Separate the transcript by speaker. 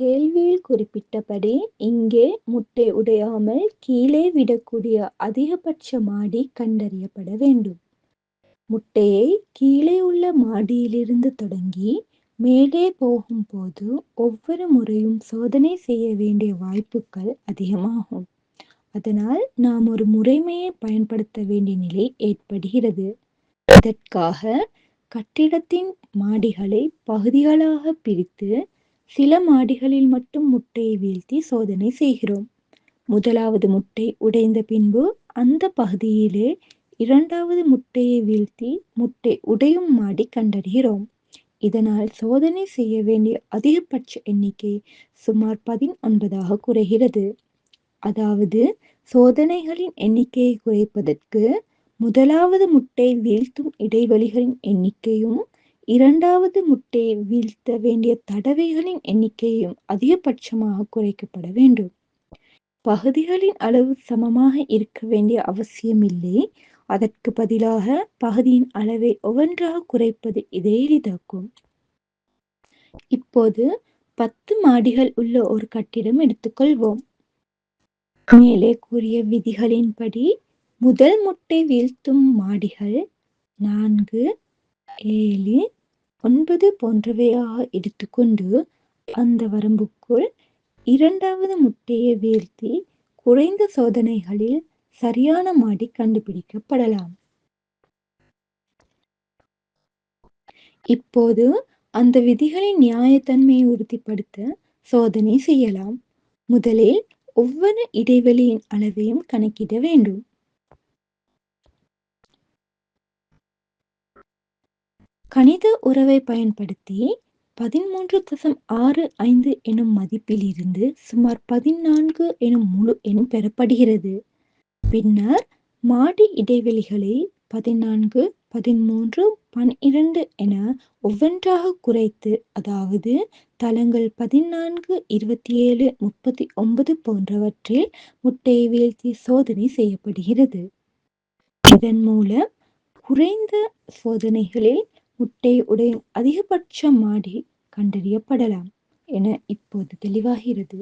Speaker 1: கேள்வியில் குறிப்பிட்டபடி இங்கே முட்டை உடையாமல் கீழே விடக்கூடிய அதிகபட்ச மாடி கண்டறியப்பட வேண்டும். முட்டையை கீழே உள்ள மாடியிலிருந்து தொடங்கி மேலே போகும்போது ஒவ்வொரு முறையும் சோதனை செய்ய வேண்டிய வாய்ப்புகள் அதிகமாகும். அதனால் நாம் ஒரு முறைமையை பயன்படுத்த வேண்டிய நிலை ஏற்படுகிறது. இதற்காக கட்டிடத்தின் மாடிகளை பகுதிகளாக பிரித்து சில மாடிகளில் மட்டும் முட்டையை வீழ்த்தி சோதனை செய்கிறோம். முதலாவது முட்டை உடைந்த பின்பு அந்த பகுதியிலே இரண்டாவது முட்டையை வீழ்த்தி முட்டை உடையும் மாடி கண்டறிகிறோம். இதனால் சோதனை செய்ய வேண்டிய அதிகபட்ச எண்ணிக்கை சுமார் பதினொன்பதாக குறைகிறது. அதாவது சோதனைகளின் எண்ணிக்கையை குறைப்பதற்கு முதலாவது முட்டை வீழ்த்தும் இடைவெளிகளின் எண்ணிக்கையும் இரண்டாவது முட்டையை வீழ்த்த வேண்டிய தடவைகளின் எண்ணிக்கையும் அதிகபட்சமாக குறைக்கப்பட வேண்டும். பகுதிகளின் அளவு சமமாக இருக்க வேண்டிய அவசியமில்லை. அதற்கு பதிலாக பகுதியின் அளவை ஒவ்வொன்றாக குறைப்பது இதை எளிதாக்கும். இப்போது பத்து மாடிகள் உள்ள ஒரு கட்டிடம் எடுத்துக்கொள்வோம். மேலே கூறிய விதிகளின்படி முதல் முட்டை வீழ்த்தும் மாடிகள் நான்கு, ஏழு, ஒன்பது போன்றவையாக எடுத்துக்கொண்டு அந்த வரம்புக்குள் இரண்டாவது முட்டையை வீழ்த்தி குறைந்த சோதனைகளில் சரியான மாடி கண்டுபிடிக்கப்படலாம். இப்போது அந்த விதிகளின் நியாயத்தன்மையை உறுதிப்படுத்த சோதனை செய்யலாம். முதலில் ஒவ்வொரு இடைவெளியின் அளவையும் கணக்கிட வேண்டும். கணித உறவை பயன்படுத்தி பதின்மூன்று தசம் ஆறு ஐந்து எனும் மதிப்பிலிருந்து சுமார் பதினான்கு எனும் முழு எண் பெறப்படுகிறது. பின்னர் மாடி இடைவெளிகளை பதினான்கு, பதின்மூன்று, பன்னிரண்டு என ஒவ்வொன்றாக குறைத்து அதாவது தளங்கள் பதினான்கு, இருபத்தி ஏழு முப்பத்தி ஒன்பது போன்றவற்றில் முட்டையை வீழ்த்தி சோதனை செய்யப்படுகிறது. இதன் மூலம் குறைந்த சோதனைகளில் முட்டை உடைய அதிகபட்ச மாடி கண்டறியப்படலாம் என இப்போது தெளிவாகிறது.